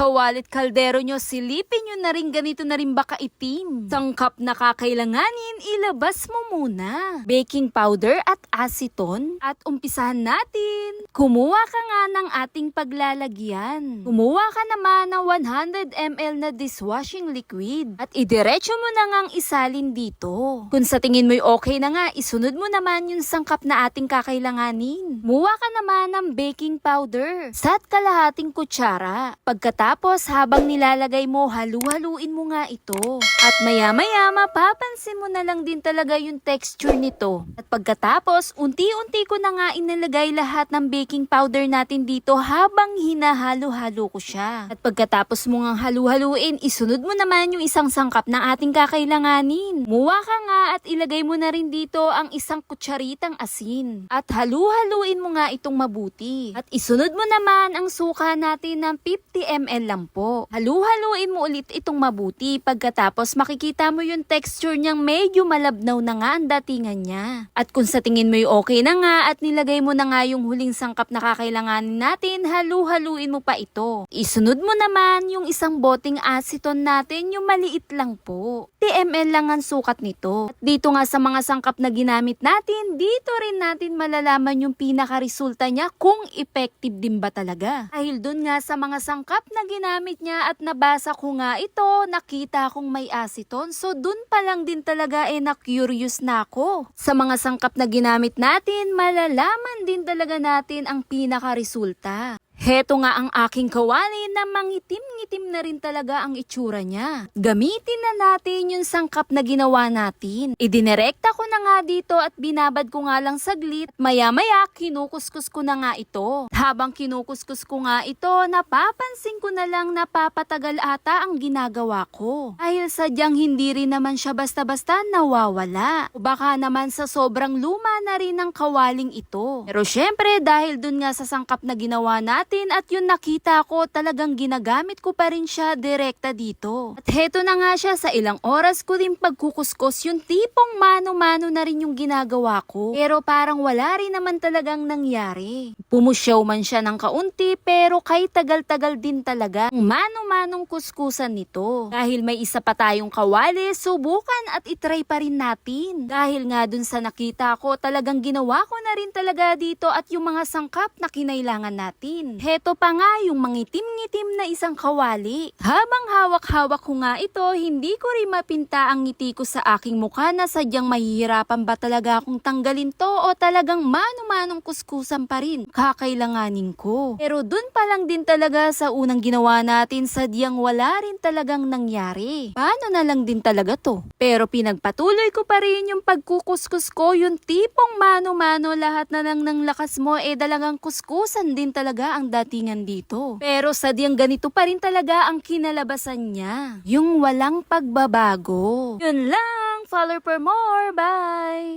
kawalit kaldero nyo, silipin nyo na rin ganito na rin baka itim. Sangkap na kakailanganin, ilabas mo muna. Baking powder at aceton. At umpisahan natin. Kumuha ka nga ng ating paglalagyan. Kumuha ka naman ng 100 ml na dishwashing liquid. At idiretso mo na ngang isalin dito. Kung sa tingin mo'y okay na nga, isunod mo naman yung sangkap na ating kakailanganin. Muha ka naman ng baking powder. Sa kalahating kutsara. Pagkatapos, habang nilalagay mo, halu-haluin mo nga ito. At maya-maya, mapapansin mo na lang din talaga yung texture nito. At pagkatapos, unti-unti ko na nga inilagay lahat ng baking powder natin dito habang hinahalo-halo ko siya. At pagkatapos mo nga halu-haluin, isunod mo naman yung isang sangkap na ating kakailanganin. Muha ka nga at ilagay mo na rin dito ang isang kutsaritang asin. At halu-haluin mo nga itong mabuti. At isunod mo naman ang suka natin ng 50 ml lang po. Halu-haluin mo ulit itong mabuti. Pagkatapos makikita mo yung texture niyang medyo malabnaw na nga ang datingan niya. At kung sa tingin mo'y okay na nga at nilagay mo na nga yung huling sangkap na kakailanganin natin, halu-haluin mo pa ito. Isunod mo naman yung isang boteng aceton natin, yung maliit lang po. 10 ml lang ang sukat nito. At dito nga sa mga sangkap na ginamit natin, dito rin natin malalaman yung pinaka-resulta niya kung effective din ba talaga. Dahil dun nga sa mga sangkap na ginamit niya at nabasa ko nga ito, nakita kong may aceton. So dun pa lang din talaga eh na-curious na ako. Sa mga sangkap na ginamit natin, malalaman din talaga natin ang pinaka-resulta. Heto nga ang aking kawali na mangitim-ngitim na rin talaga ang itsura niya. Gamitin na natin yung sangkap na ginawa natin. Idinerekta ko na nga dito at binabad ko nga lang saglit. Maya-maya, kinukuskus ko na nga ito. Habang kinukuskus ko nga ito, napapansin ko na lang napapatagal ata ang ginagawa ko. Dahil sadyang hindi rin naman siya basta-basta nawawala. O baka naman sa sobrang luma na rin ng kawaling ito. Pero syempre, dahil dun nga sa sangkap na ginawa natin, natin at yung nakita ko talagang ginagamit ko pa rin siya direkta dito. At heto na nga siya sa ilang oras ko din pagkukuskos yung tipong mano-mano na rin yung ginagawa ko. Pero parang wala rin naman talagang nangyari. Pumusyaw man siya ng kaunti pero kay tagal-tagal din talaga ang mano-manong kuskusan nito. Dahil may isa pa tayong kawali, subukan at itry pa rin natin. Dahil nga dun sa nakita ko talagang ginawa ko na rin talaga dito at yung mga sangkap na kinailangan natin. Heto pa nga yung mangitim-ngitim na isang kawali. Habang hawak-hawak ko nga ito, hindi ko rin mapinta ang ngiti ko sa aking mukha na sadyang mahihirapan ba talaga akong tanggalin to o talagang mano-manong kuskusan pa rin. Kakailanganin ko. Pero dun pa lang din talaga sa unang ginawa natin sadyang wala rin talagang nangyari. Paano na lang din talaga to? Pero pinagpatuloy ko pa rin yung pagkukuskus ko, yung tipong mano-mano lahat na lang ng lakas mo eh talagang kuskusan din talaga ang datingan dito. Pero sadyang ganito pa rin talaga ang kinalabasan niya. Yung walang pagbabago. Yun lang, follow for more, bye!